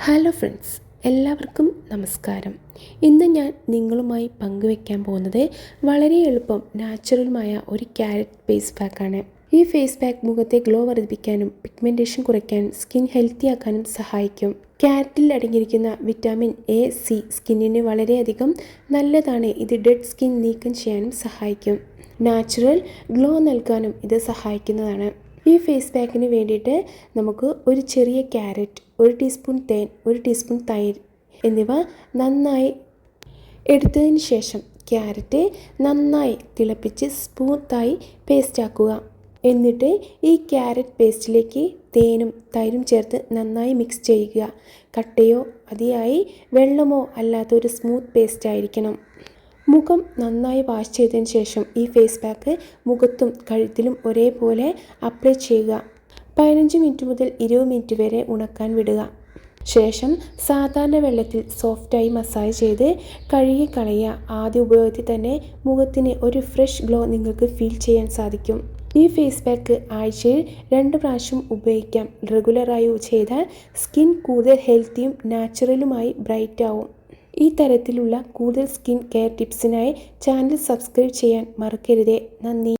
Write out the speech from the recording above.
Hello friends എല്ലാവർക്കും നമസ്കാരം. ഇന്ന് ഞാൻ നിങ്ങളുമായി പങ്കുവെക്കാൻ പോകുന്നത് വളരെ എളുപ്പം നാച്ചുറലുമായ ഒരു ക്യാരറ്റ് ഫേസ് പാക്കാണ്. ഈ ഫേസ് പാക്ക് മുഖത്തെ ഗ്ലോ വർദ്ധിപ്പിക്കാനും പിഗ്മെന്റേഷൻ കുറയ്ക്കാനും സ്കിൻ ഹെൽത്തി ആക്കാനും സഹായിക്കും. ക്യാരറ്റിൽ അടങ്ങിയിരിക്കുന്ന വിറ്റാമിൻ എ സി സ്കിന്നിന് വളരെയധികം നല്ലതാണ്. ഇത് ഡെഡ് സ്കിൻ നീക്കം ചെയ്യാനും സഹായിക്കും. നാച്ചുറൽ ഗ്ലോ നൽകാനും ഇത് സഹായിക്കുന്നതാണ്. ഈ ഫേസ് പാക്കിന് വേണ്ടിയിട്ട് നമുക്ക് ഒരു ചെറിയ ക്യാരറ്റ് ഒരു ടീസ്പൂൺ തേൻ ഒരു ടീസ്പൂൺ തൈര് എന്നിവ നന്നായി എടുത്തതിന് ശേഷം ക്യാരറ്റ് നന്നായി തിളപ്പിച്ച് സ്മൂത്തായി പേസ്റ്റാക്കുക എന്നിട്ട് ഈ ക്യാരറ്റ് പേസ്റ്റിലേക്ക് തേനും തൈരും ചേർത്ത് നന്നായി മിക്സ് ചെയ്യുക. കട്ടയോ അതിയായി വെള്ളമോ അല്ലാത്ത ഒരു സ്മൂത്ത് പേസ്റ്റ് ആയിരിക്കണം. മുഖം നന്നായി വാഷ് ചെയ്തതിന് ശേഷം ഈ ഫേസ് പാക്ക് മുഖത്തും കഴുത്തിലും ഒരേപോലെ അപ്ലൈ ചെയ്യുക. പതിനഞ്ച് മിനിറ്റ് മുതൽ ഇരുപത് മിനിറ്റ് വരെ ഉണക്കാൻ വിടുക. ശേഷം സാധാരണ വെള്ളത്തിൽ സോഫ്റ്റായി മസാജ് ചെയ്ത് കഴുകി കളയുക. ആദ്യ ഉപയോഗത്തിൽ തന്നെ മുഖത്തിന് ഒരു ഫ്രഷ് ഗ്ലോ നിങ്ങൾക്ക് ഫീൽ ചെയ്യാൻ സാധിക്കും. ഈ ഫേസ് പാക്ക് ആഴ്ചയിൽ രണ്ട് പ്രാവശ്യം ഉപയോഗിക്കാം. റെഗുലറായി ചെയ്താൽ സ്കിൻ കൂടുതൽ ഹെൽത്തിയും നാച്ചുറലുമായി ബ്രൈറ്റ് ആവും. ഈ തരത്തിലുള്ള കൂടുതൽ സ്കിൻ കെയർ ടിപ്സിനായി ചാനൽ സബ്സ്ക്രൈബ് ചെയ്യാൻ മറക്കരുതേ. നന്ദി.